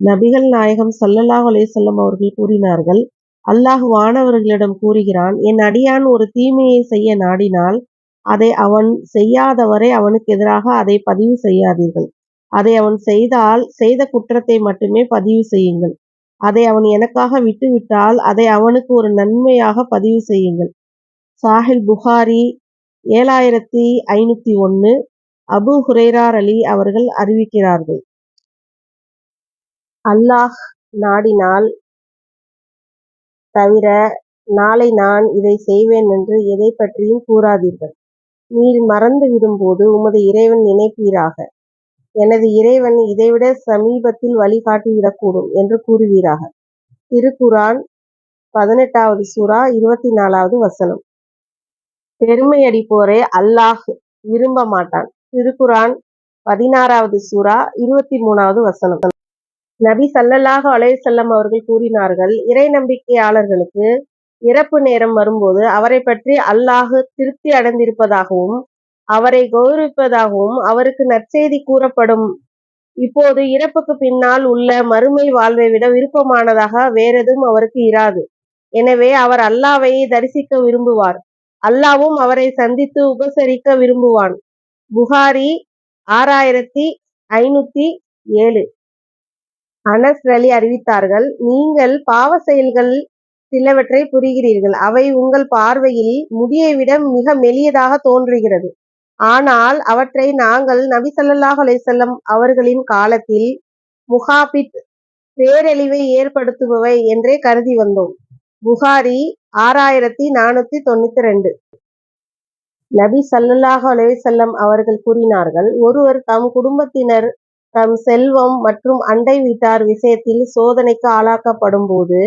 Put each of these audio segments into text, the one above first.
நபிகள் நாயகம் சல்லல்லாஹ் அலேசல்லம் அவர்கள் கூறினார்கள் அல்லாஹ் வானவர்களிடம் கூறுகிறான் என் அடியான் ஒரு தீமையை செய்ய நாடினால் அதை அவன் செய்யாதவரை அவனுக்கு எதிராக அதை பதிவு செய்யாதீர்கள். அதை அவன் செய்தால் செய்த குற்றத்தை மட்டுமே பதிவு செய்யுங்கள். அதை அவன் எனக்காக விட்டுவிட்டால் அதை அவனுக்கு ஒரு நன்மையாக பதிவு செய்யுங்கள். சாஹில் புகாரி ஏழாயிரத்தி ஐநூத்தி ஒன்று அபு ஹுரேரார் அலி அவர்கள் அறிவிக்கிறார்கள். அல்லாஹ் நாடினால் தவிர நாளை நான் இதை செய்வேன் என்று எதைப் பற்றியும் கூறாதீர்கள். நீர் மறந்து விடும்போது உமது இறைவன் நினைப்பீராக. எனது இறைவன் இதைவிட சமீபத்தில் வழிகாட்டிவிடக்கூடும் என்று கூறுவீராக. திருக்குரான் பதினெட்டாவது சுறா இருபத்தி நாலாவது வசனம். பெருமையடிப்போரே அல்லாஹ் விரும்ப மாட்டான். திருக்குரான் பதினாறாவது சுறா இருபத்தி மூணாவது வசனம். நபி சல்லல்லாஹ் அலைஹி அவர்கள் கூறினார்கள் இறை நம்பிக்கையாளர்களுக்கு இறப்பு நேரம் வரும்போது அவரைப் பற்றி அல்லாஹ் திருப்தி அடைந்திருப்பதாகவும் அவரை கௌரவிப்பதாகவும் அவருக்கு நற்செய்தி கூறப்படும். இப்போது இறப்புக்கு பின்னால் உள்ள மறுமை வாழ்வை விட விருப்பமானதாக வேறெதும் அவருக்கு இராது. எனவே அவர் அல்லாஹ்வைத் தரிசிக்க விரும்புவார். அல்லாவும் அவரை சந்தித்து உபசரிக்க விரும்புவான். புகாரி ஆறாயிரத்தி ஐநூத்தி ஏழு. அனஸ் அலி அறிவித்தார்கள் நீங்கள் பாவ செயல்கள் சிலவற்றை புரிகிறீர்கள். அவை உங்கள் பார்வையில் முடியை விட மிக மெலியதாக தோன்றுகிறது. ஆனால் அவற்றை நாங்கள் நபி ஸல்லல்லாஹு அவர்களின் காலத்தில் முஹாபித் பேரழிவை ஏற்படுத்துபவை என்றே கருதி வந்தோம். புகாரி ஆறாயிரத்தி நானூத்தி தொண்ணூத்தி ரெண்டு நபி சல்லல்லாஹ் அலைஹி அவர்கள் கூறினார்கள் ஒருவர் தம் குடும்பத்தினர் தம் செல்வம் மற்றும் அண்டை வீட்டார் விஷயத்தில் சோதனைக்கு ஆளாக்கப்படும்போது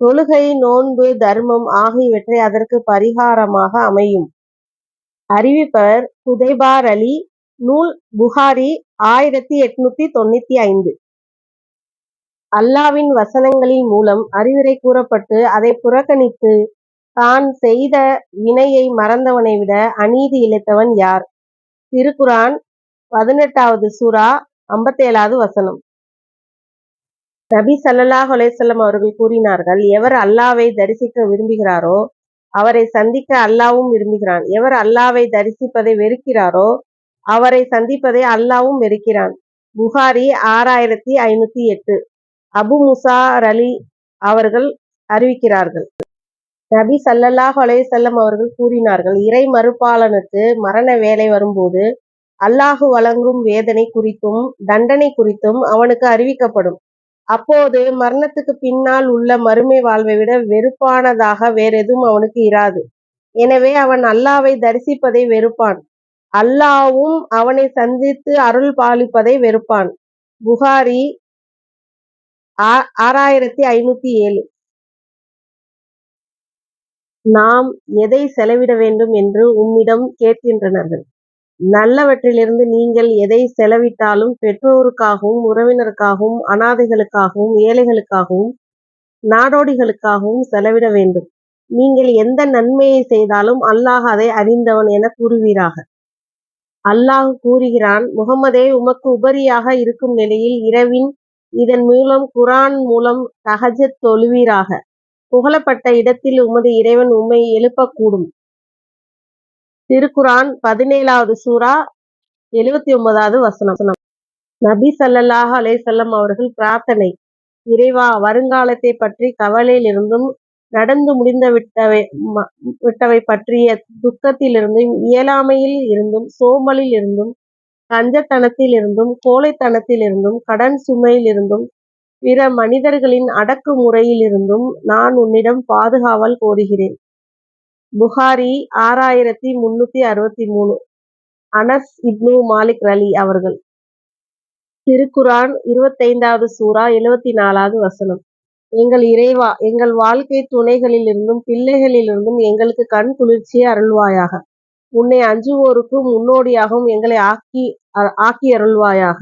தொழுகை நோன்பு தர்மம் ஆகியவற்றை அதற்கு பரிகாரமாக அமையும். அறிவிப்பவர் குதைபார் அலி நூல் புகாரி ஆயிரத்தி எட்நூத்தி தொண்ணூத்தி ஐந்து. அல்லாஹ்வின் வசனங்களின் மூலம் அறிவுரை கூறப்பட்டு அதை புறக்கணித்து தான் செய்த வினையை மறந்தவனை விட அநீதி இழைத்தவன் யார்? திருக்குரான் பதினெட்டாவது சுறா ஐம்பத்தேழாவது வசனம். நபி சல்லாஹ் அலேசல்லம் அவர்கள் கூறினார்கள் எவர் அல்லாவை தரிசிக்க விரும்புகிறாரோ அவரை சந்திக்க அல்லாவும் விரும்புகிறான். எவர் அல்லாவை தரிசிப்பதை வெறுக்கிறாரோ அவரை சந்திப்பதை அல்லாவும் வெறுக்கிறான். புகாரி ஆறாயிரத்தி ஐநூத்தி எட்டு. அபு மூஸா அலி அவர்கள் அறிவிக்கிறார்கள். நபி சல்லல்லாஹ் அலேசல்லம் அவர்கள் கூறினார்கள் இறை மறுப்பாளனுக்கு மரண வேலை வரும்போது அல்லாஹு வழங்கும் வேதனை குறித்தும் தண்டனை குறித்தும் அவனுக்கு அறிவிக்கப்படும். அப்போது மரணத்துக்கு பின்னால் உள்ள மறுமை வாழ்வைவிட வெறுப்பானதாக வேறெதுவும் அவனுக்கு இராது. எனவே அவன் அல்லாவை தரிசிப்பதை வெறுப்பான். அல்லாவும் அவனை சந்தித்து அருள் பாலிப்பதை வெறுப்பான். புகாரி ஆறாயிரத்தி ஐநூத்தி ஏழு. நாம் எதை செலவிட வேண்டும் என்று உம்மிடம் கேட்கின்றனர்கள். நல்லவற்றிலிருந்து நீங்கள் எதை செலவிட்டாலும் பெற்றோருக்காகவும் உறவினருக்காகவும் அனாதைகளுக்காகவும் ஏழைகளுக்காகவும் நாடோடிகளுக்காகவும் செலவிட வேண்டும். நீங்கள் எந்த நன்மையை செய்தாலும் அல்லாஹ் அதை அறிந்தவன் என கூறுவீராக. அல்லாஹ் கூறுகிறான் முகமதே உமக்கு உபரியாக இருக்கும் நிலையில் இரவின் இதன் மூலம் குரான் மூலம் தகஜத் தொழுவீராக. புகழப்பட்ட இடத்தில் உமது இறைவன் உம்மை எழுப்பக்கூடும். திருக்குரான் பதினேழாவது சூரா எழுபத்தொன்பதாவது வசனம். நபி சல்லல்லாஹ் அலேசல்லம் அவர்கள் பிரார்த்தனை இறைவா வருங்காலத்தைப் பற்றி கவலையிலிருந்தும் நடந்து முடிந்த விட்டவை விட்டவை பற்றிய துக்கத்திலிருந்தும் இயலாமையில் இருந்தும் சோம்பலில் இருந்தும் கஞ்சத்தனத்தில் இருந்தும் கோழைத்தனத்தில் இருந்தும் கடன் சுமையிலிருந்தும் பிற மனிதர்களின் அடக்குமுறையிலிருந்தும் நான் உன்னிடம் பாதுகாவல் கோருகிறேன். புகாரி ஆறாயிரத்தி முன்னூத்தி அறுபத்தி மூணு. அனஸ் இப்னு மாலிக் ரலி அவர்கள். திருக்குரான் இருபத்தைந்தாவது சூரா எழுபத்தி நாலாவது வசனம். எங்கள் இறைவா எங்கள் வாழ்க்கை துணைகளிலிருந்தும் பிள்ளைகளிலிருந்தும் எங்களுக்கு கண் குளிர்ச்சியை அருள்வாயாக. உன்னை அஞ்சுவோருக்கு முன்னோடியாகவும் எங்களை ஆக்கி ஆக்கி அருள்வாயாக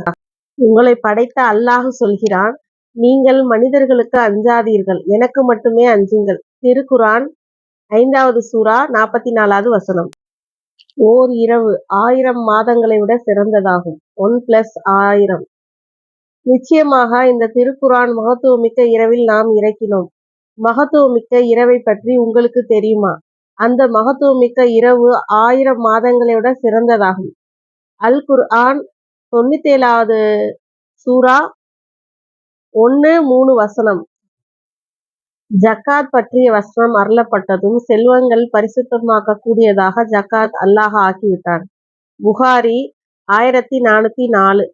உங்களை படைத்த அல்லாஹ் சொல்கிறான் நீங்கள் மனிதர்களுக்கு அஞ்சாதீர்கள் எனக்கு மட்டுமே அஞ்சுங்கள். திருக்குரான் ஐந்தாவது சூரா நாற்பத்தி நாலாவது வசனம். ஓர் இரவு ஆயிரம் மாதங்களை விட சிறந்ததாகும். ஒன் பிளஸ் ஆயிரம். நிச்சயமாக இந்த திருக்குரான் மகத்துவமிக்க இரவில் நாம் இறக்கினோம். மகத்துவமிக்க இரவைப் பற்றி உங்களுக்கு தெரியுமா? அந்த மகத்துவமிக்க இரவு ஆயிரம் மாதங்களை விட சிறந்ததாகும். அல் குர்ஆன் தொண்ணூத்தேழாவது சூரா ஒன்று மூணு வசனம். ஜக்காத் பற்றிய வசனம் அருளப்பட்டதும் செல்வங்கள் பரிசுத்தமாக்க கூடியதாக ஜக்காத் அல்லாஹ் ஆக்கிவிட்டான். புகாரி ஆயிரத்தி நானூத்தி நாலு.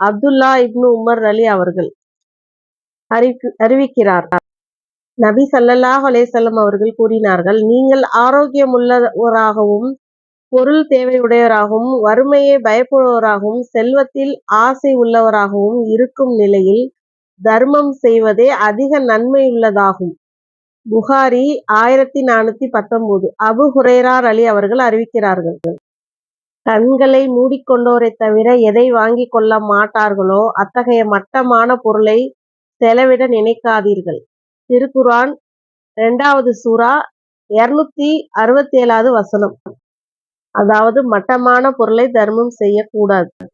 அப்துல்லா இப்னு உமர் அலி அவர்கள் அறிவிக்கிறார். நபி ஸல்லல்லாஹு அலேசல்லம் அவர்கள் கூறினார்கள் நீங்கள் ஆரோக்கியமுள்ளவராகவும் பொருள் தேவையுடையவராகவும் வறுமையை பயப்படுவராகவும் செல்வத்தில் ஆசை உள்ளவராகவும் இருக்கும் நிலையில் தர்மம் செய்வதே அதிக நன்மையுள்ளதாகும். புகாரி ஆயிரத்தி நானூத்தி பத்தொன்பது. அபு ஹுரேரார் அலி அவர்கள் அறிவிக்கிறார்கள். கண்களை மூடிக்கொண்டோரை தவிர எதை வாங்கிக் கொள்ள மாட்டார்களோ அத்தகைய மட்டமான பொருளை செலவிட நினைக்காதீர்கள். திருக்குரான் இரண்டாவது சூரா இருநூத்தி அறுபத்தேழாவது வசனம். அதாவது மட்டமான பொருளை தர்மம் செய்யக்கூடாது.